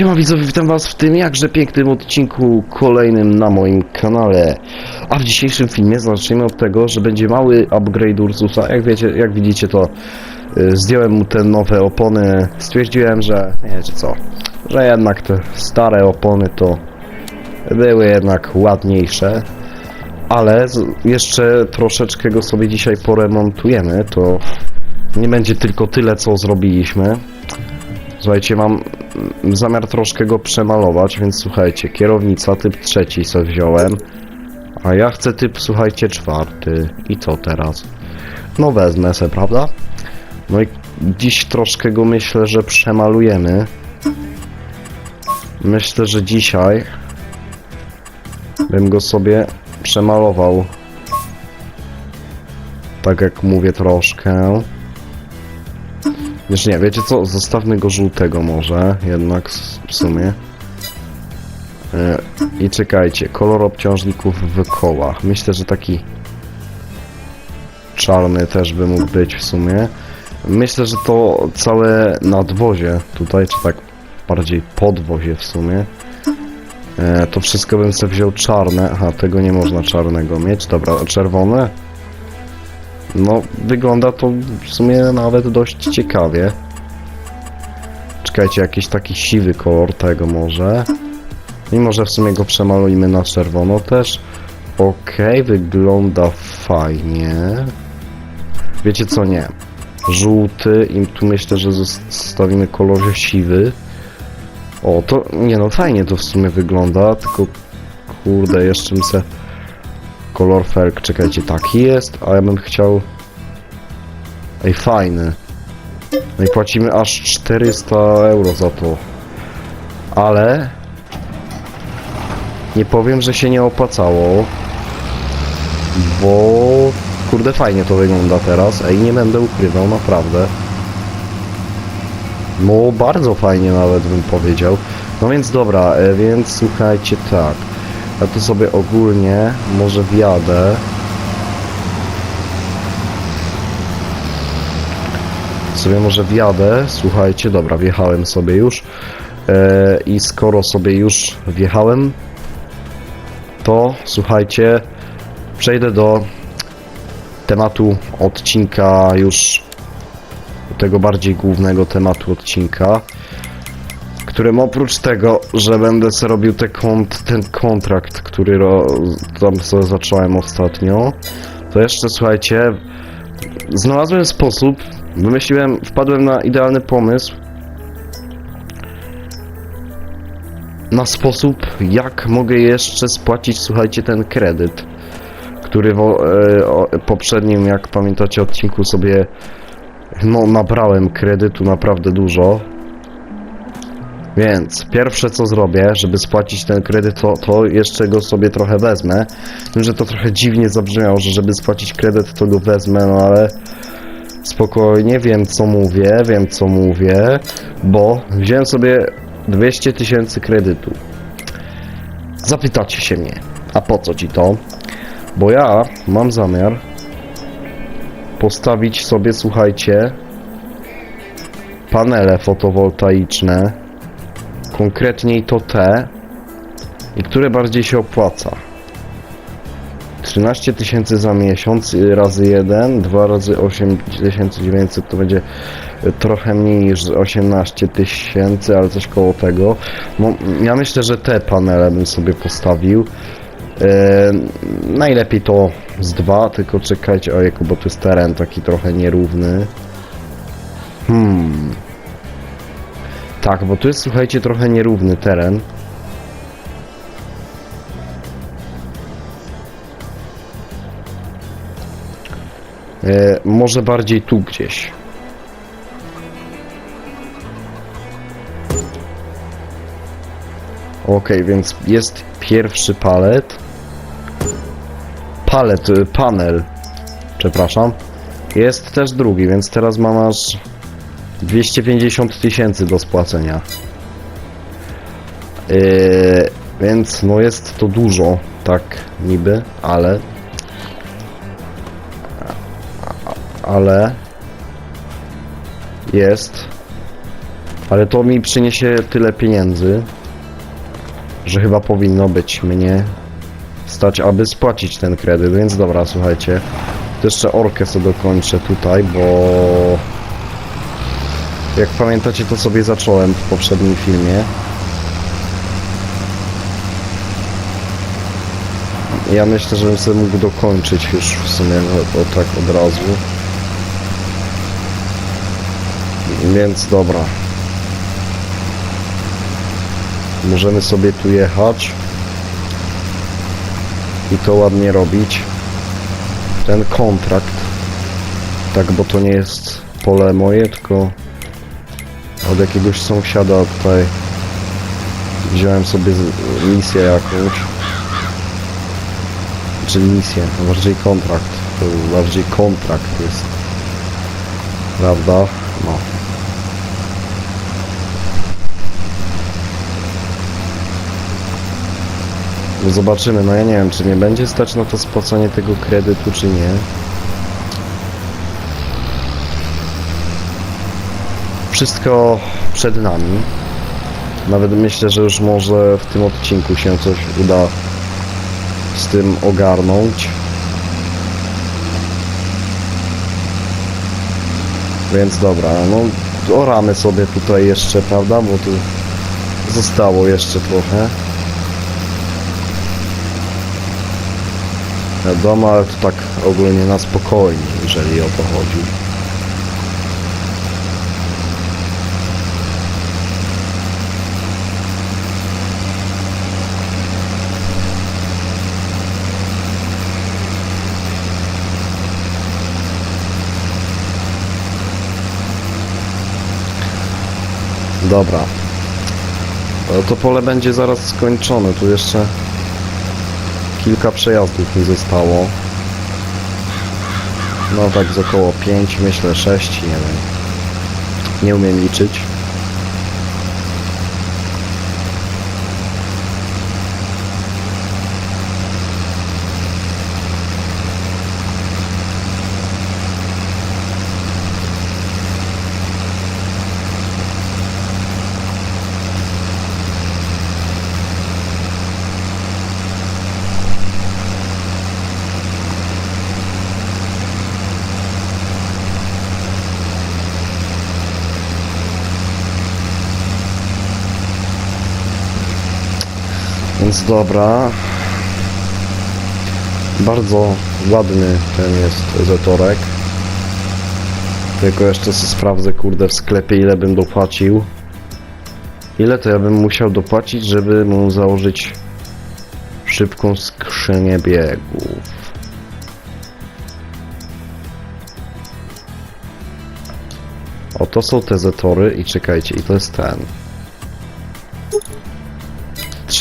Siema widzowie, witam was w tym jakże pięknym odcinku kolejnym na moim kanale. A w dzisiejszym filmie zaczniemy od tego, że będzie mały upgrade Ursusa. Jak wiecie, jak widzicie to y, zdjąłem mu te nowe opony. Stwierdziłem, że nie wiecie co, że jednak te stare opony to były jednak ładniejsze. Ale jeszcze troszeczkę go sobie dzisiaj poremontujemy, to nie będzie tylko tyle co zrobiliśmy. Słuchajcie, mam zamiar troszkę go przemalować, więc słuchajcie, kierownica typ trzeci sobie wziąłem, a ja chcę typ, słuchajcie, czwarty. I co teraz? No wezmę se, prawda? No i dziś troszkę go myślę, że przemalujemy. Myślę, że dzisiaj bym go sobie przemalował. Tak jak mówię troszkę. Wiesz nie, wiecie co? Zostawmy go żółtego może, jednak w sumie. E, I czekajcie, kolor obciążników w kołach. Myślę, że taki czarny też by mógł być w sumie. Myślę, że to całe nadwozie tutaj, czy tak bardziej podwozie w sumie. E, to wszystko bym sobie wziął czarne. Aha, tego nie można czarnego mieć. Dobra, czerwone? No, wygląda to w sumie nawet dość ciekawie. Czekajcie, jakiś taki siwy kolor tego może. I może w sumie go przemalujmy na czerwono też. Okej, wygląda fajnie. Wiecie co, nie. Żółty i tu myślę, że zostawimy kolor siwy. O, to, nie no, fajnie to w sumie wygląda, tylko kurde, jeszcze bym kolor felk, czekajcie, taki jest, a ja bym chciał... Ej, fajny. No i płacimy aż 400 euro za to. Ale... Nie powiem, że się nie opłacało. Bo... Kurde, fajnie to wygląda teraz. Ej, nie będę ukrywał, naprawdę. No, bardzo fajnie nawet bym powiedział. No więc dobra, e, więc słuchajcie tak. Ja tu sobie ogólnie może wjadę. Sobie może wjadę. Słuchajcie, dobra, wjechałem sobie już. E, I skoro sobie już wjechałem, to słuchajcie, przejdę do tematu odcinka już tego bardziej głównego tematu odcinka którym oprócz tego, że będę sobie robił te kont ten kontrakt, który tam sobie zacząłem ostatnio, to jeszcze słuchajcie, znalazłem sposób, wymyśliłem, wpadłem na idealny pomysł na sposób, jak mogę jeszcze spłacić, słuchajcie, ten kredyt, który w e, poprzednim, jak pamiętacie, odcinku sobie no, nabrałem kredytu naprawdę dużo. Więc pierwsze co zrobię, żeby spłacić ten kredyt, to, to jeszcze go sobie trochę wezmę. Wiem, że to trochę dziwnie zabrzmiało, że żeby spłacić kredyt to go wezmę, no ale spokojnie, wiem co mówię, wiem co mówię, bo wziąłem sobie 200 tysięcy kredytu. Zapytacie się mnie, a po co ci to? Bo ja mam zamiar postawić sobie, słuchajcie, panele fotowoltaiczne konkretniej to te i które bardziej się opłaca. 13 tysięcy za miesiąc razy 1 2 razy 8900 to będzie trochę mniej niż 18 tysięcy, ale coś koło tego. No, ja myślę, że te panele bym sobie postawił. Yy, najlepiej to z dwa, tylko czekajcie, ojejku, bo tu jest teren taki trochę nierówny. Hmm tak, bo tu jest, słuchajcie, trochę nierówny teren. E, może bardziej tu gdzieś. Ok, więc jest pierwszy palet. Palet, y, panel. Przepraszam. Jest też drugi, więc teraz mam aż 250 tysięcy do spłacenia. Yy, więc no jest to dużo, tak niby, ale ale jest Ale to mi przyniesie tyle pieniędzy, że chyba powinno być mnie stać, aby spłacić ten kredyt, więc dobra, słuchajcie. To jeszcze orkę sobie dokończę tutaj, bo... Jak pamiętacie, to sobie zacząłem w poprzednim filmie. Ja myślę, że bym mógł dokończyć już w sumie o, o tak od razu. Więc dobra. Możemy sobie tu jechać. I to ładnie robić. Ten kontrakt. Tak, bo to nie jest pole moje, tylko od jakiegoś sąsiada tutaj wziąłem sobie misję jakąś. Czyli misję, bardziej kontrakt. To bardziej kontrakt jest. Prawda? No. No Zobaczymy, no ja nie wiem, czy nie będzie stać na to spłacanie tego kredytu, czy nie. Wszystko przed nami. Nawet myślę, że już może w tym odcinku się coś uda z tym ogarnąć. Więc dobra, no oramy sobie tutaj jeszcze, prawda, bo tu zostało jeszcze trochę. Wiadomo, ale to tak ogólnie na spokojnie, jeżeli o to chodzi. Dobra. No to pole będzie zaraz skończone. Tu jeszcze kilka przejazdów mi zostało. No tak z około 5, myślę 6, nie wiem. Nie umiem liczyć. Więc dobra. Bardzo ładny ten jest zetorek. Tylko jeszcze sobie sprawdzę, kurde, w sklepie ile bym dopłacił. Ile to ja bym musiał dopłacić, żeby mu założyć szybką skrzynię biegów. O, to są te zetory i czekajcie, i to jest ten.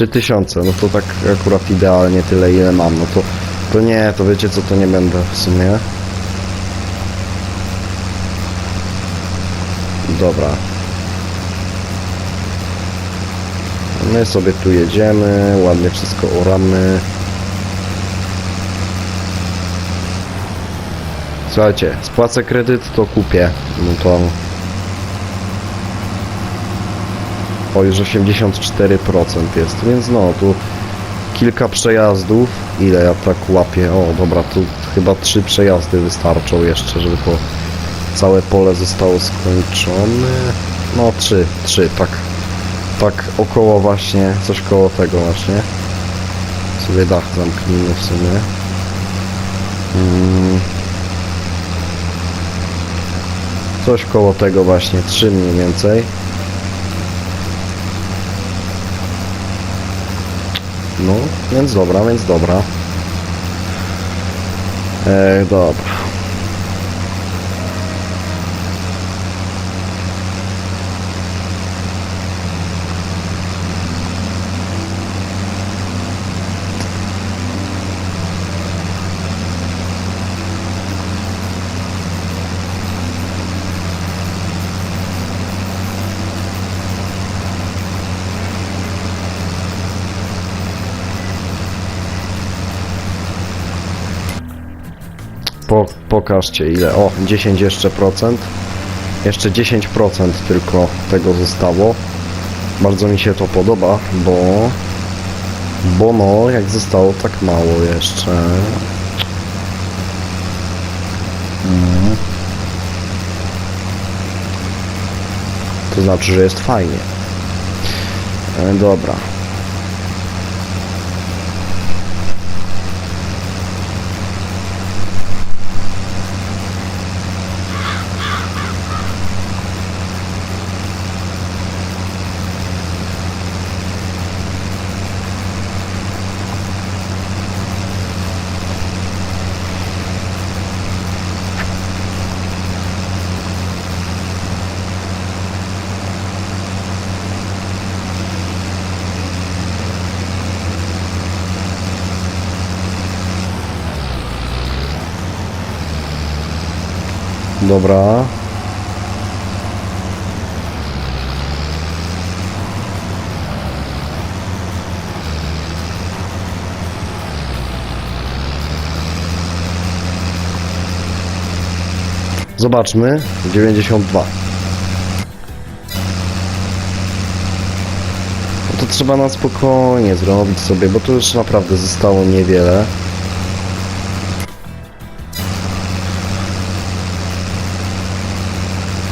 3000, no to tak akurat idealnie tyle ile mam, no to, to nie, to wiecie co, to nie będę w sumie. Dobra. My sobie tu jedziemy, ładnie wszystko oramy. Słuchajcie, spłacę kredyt, to kupię. No to... Już 84% jest, więc no, tu kilka przejazdów. Ile ja tak łapię? O, dobra, tu chyba trzy przejazdy wystarczą jeszcze, żeby to całe pole zostało skończone. No, trzy, trzy, tak. Tak około właśnie, coś koło tego właśnie. Sobie dach zamknijmy w sumie. Mm. Coś koło tego właśnie, trzy mniej więcej. No, więc dobra, więc dobra. E, dobra. Po, pokażcie ile. O, 10 jeszcze procent. Jeszcze 10% tylko tego zostało. Bardzo mi się to podoba, bo... Bo no, jak zostało tak mało jeszcze. Mm. To znaczy, że jest fajnie. E, dobra. Dobra. Zobaczmy. 92. No to trzeba na spokojnie zrobić sobie, bo tu już naprawdę zostało niewiele.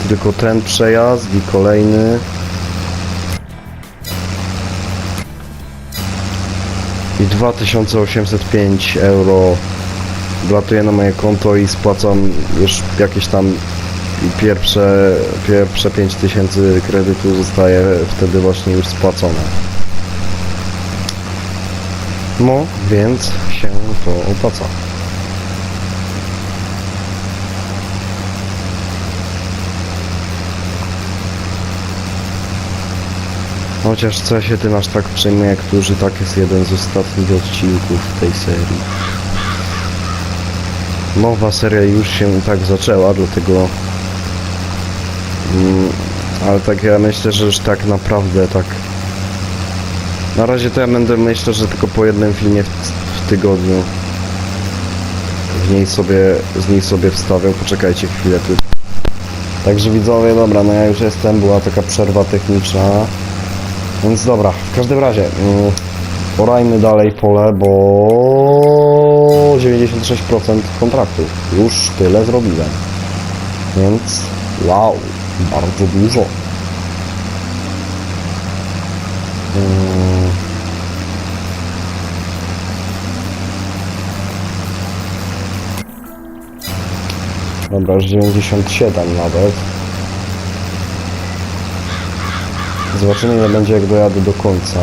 Tylko ten przejazd i kolejny. I 2805 euro wlatuje na moje konto i spłacam już jakieś tam pierwsze, pierwsze 5000 kredytu zostaje wtedy właśnie już spłacone. No, więc się to opłaca. Chociaż co się tym aż tak to, że tak jest jeden z ostatnich odcinków tej serii. Nowa seria już się tak zaczęła, dlatego... Mm, ale tak ja myślę, że już tak naprawdę tak... Na razie to ja będę myślę, że tylko po jednym filmie w, w tygodniu w niej sobie, z niej sobie wstawiam. Poczekajcie chwilę tu. Także widzowie, dobra, no ja już jestem, była taka przerwa techniczna. Więc dobra, w każdym razie mm, orajmy dalej pole, bo 96% kontraktu. Już tyle zrobiłem. Więc wow, bardzo dużo. Mm. Dobra, już 97 nawet. Zobaczymy ile będzie jak dojadę do końca.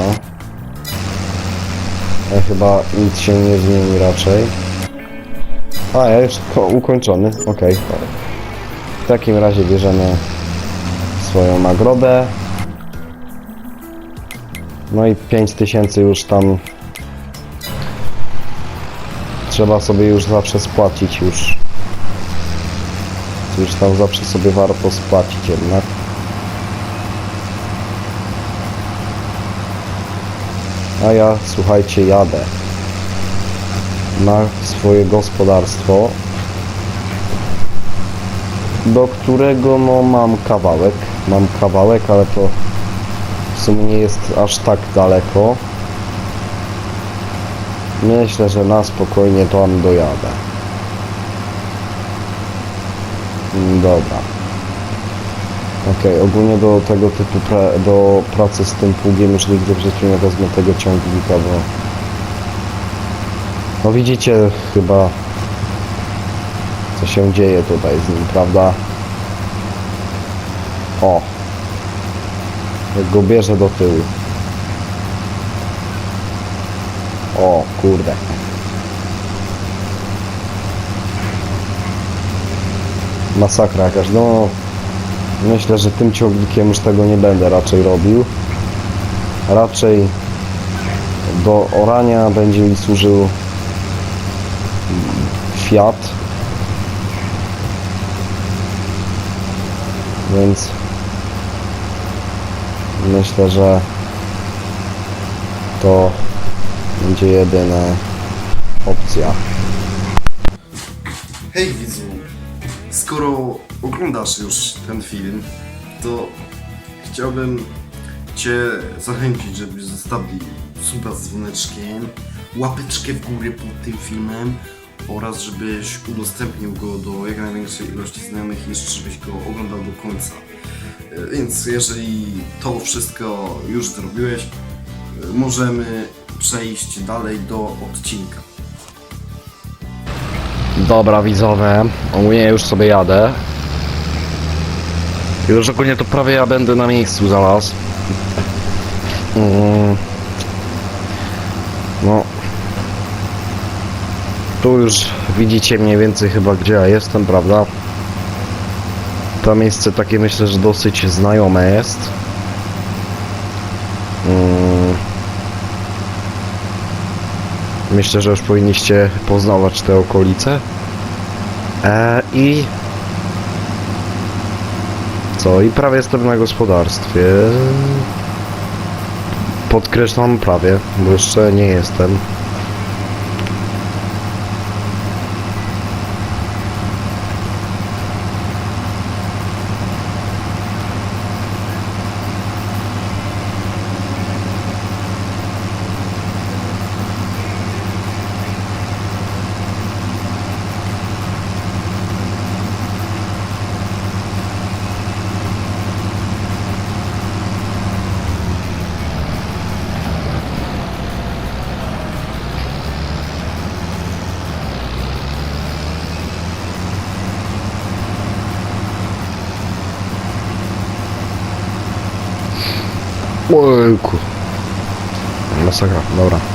Chyba nic się nie zmieni raczej. A, ja już ko- ukończony, okej. W takim razie bierzemy swoją nagrodę. No i 5000 już tam trzeba sobie już zawsze spłacić już. Już tam zawsze sobie warto spłacić jednak. A ja, słuchajcie, jadę na swoje gospodarstwo, do którego no mam kawałek. Mam kawałek, ale to w sumie nie jest aż tak daleko. Myślę, że na spokojnie tam dojadę. Dobra. Okej, ogólnie do tego typu pra do pracy z tym pługiem już nigdy w życiu nie wezmę tego ciągnika, bo no widzicie chyba co się dzieje tutaj z nim, prawda? O! Jak go bierze do tyłu. O, kurde. Masakra jakaś, no Myślę, że tym ciągnikiem już tego nie będę raczej robił. Raczej do orania będzie mi służył Fiat. Więc myślę, że to będzie jedyna opcja. Hej widzu, skoro oglądasz już ten film, to chciałbym Cię zachęcić, żebyś zostawił suba z dzwoneczkiem, łapeczkę w górę pod tym filmem oraz żebyś udostępnił go do jak największej ilości znajomych i żebyś go oglądał do końca. E, Więc jeżeli to wszystko już zrobiłeś, e, możemy przejść dalej do odcinka. Dobra, widzowie, ogólnie już sobie jadę. Już ogólnie to prawie ja będę na miejscu zaraz. Mm. No. Tu już widzicie mniej więcej chyba gdzie ja jestem, prawda? To miejsce takie myślę, że dosyć znajome jest. Mm. Myślę, że już powinniście poznawać te okolice. E, I co? I prawie jestem na gospodarstwie. Podkreślam prawie, bo jeszcze nie jestem. Ojku. Masakra, dobra.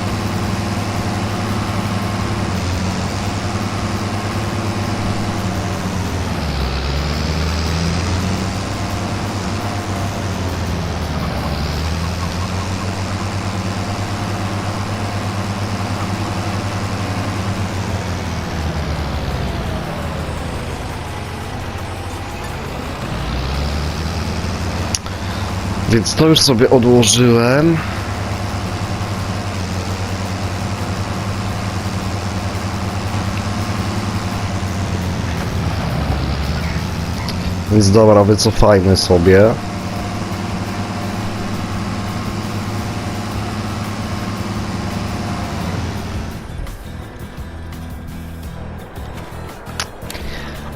Więc to już sobie odłożyłem. Więc dobra, wycofajmy sobie.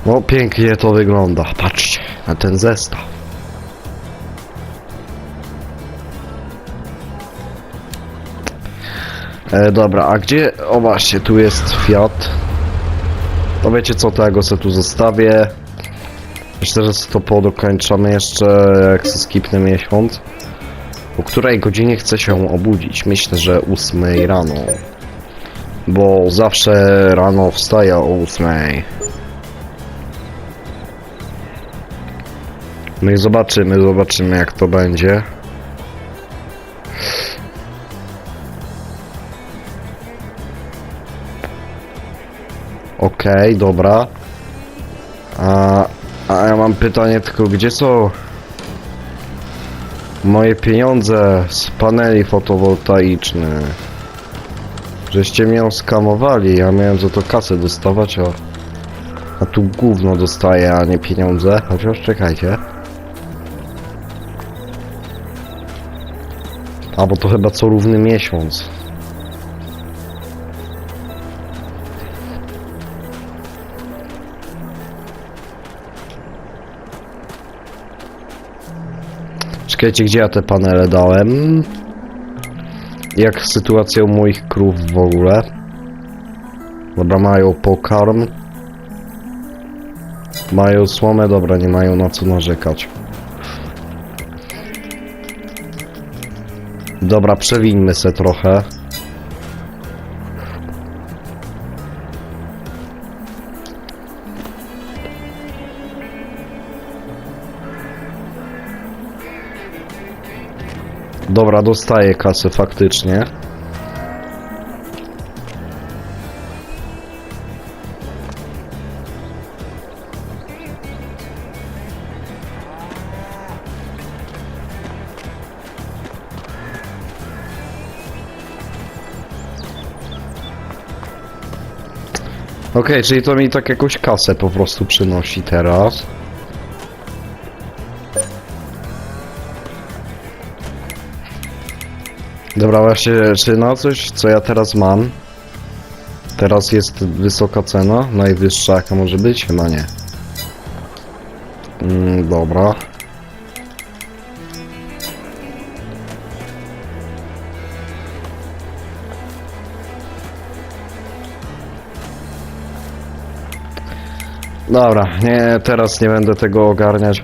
No pięknie to wygląda. Patrzcie na ten zestaw. E, dobra, a gdzie... O właśnie, tu jest Fiat. To wiecie co, to ja sobie tu zostawię. Myślę, że to podokończamy jeszcze, jak se skipnę miesiąc. O której godzinie chcę się obudzić? Myślę, że 8 rano. Bo zawsze rano wstaję o 8. No i zobaczymy, zobaczymy jak to będzie. Okej, dobra. A, a ja mam pytanie tylko, gdzie są moje pieniądze z paneli fotowoltaicznych? Żeście mnie skamowali, ja miałem za to kasę dostawać, a, a tu gówno dostaję, a nie pieniądze. Chociaż czekajcie. A, bo to chyba co równy miesiąc. Czekajcie, gdzie ja te panele dałem? Jak sytuacja moich krów w ogóle? Dobra, mają pokarm. Mają słomę, dobra, nie mają na co narzekać. Dobra, przewińmy se trochę. Dobra, dostaję kasę faktycznie. Okej, czyli to mi tak jakąś kasę po prostu przynosi teraz. Dobra, właśnie, czy na coś, co ja teraz mam? Teraz jest wysoka cena, najwyższa jaka może być? Chyba nie. Mm, dobra. Dobra, nie, teraz nie będę tego ogarniać.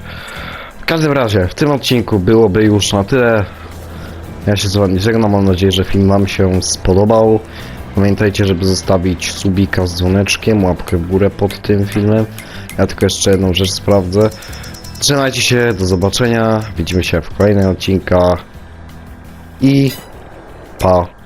W każdym razie, w tym odcinku byłoby już na tyle. Ja się z wami żegnam, mam nadzieję, że film wam się spodobał. Pamiętajcie, żeby zostawić subika z dzwoneczkiem, łapkę w górę pod tym filmem. Ja tylko jeszcze jedną rzecz sprawdzę. Trzymajcie się, do zobaczenia. Widzimy się w kolejnych odcinkach. I pa.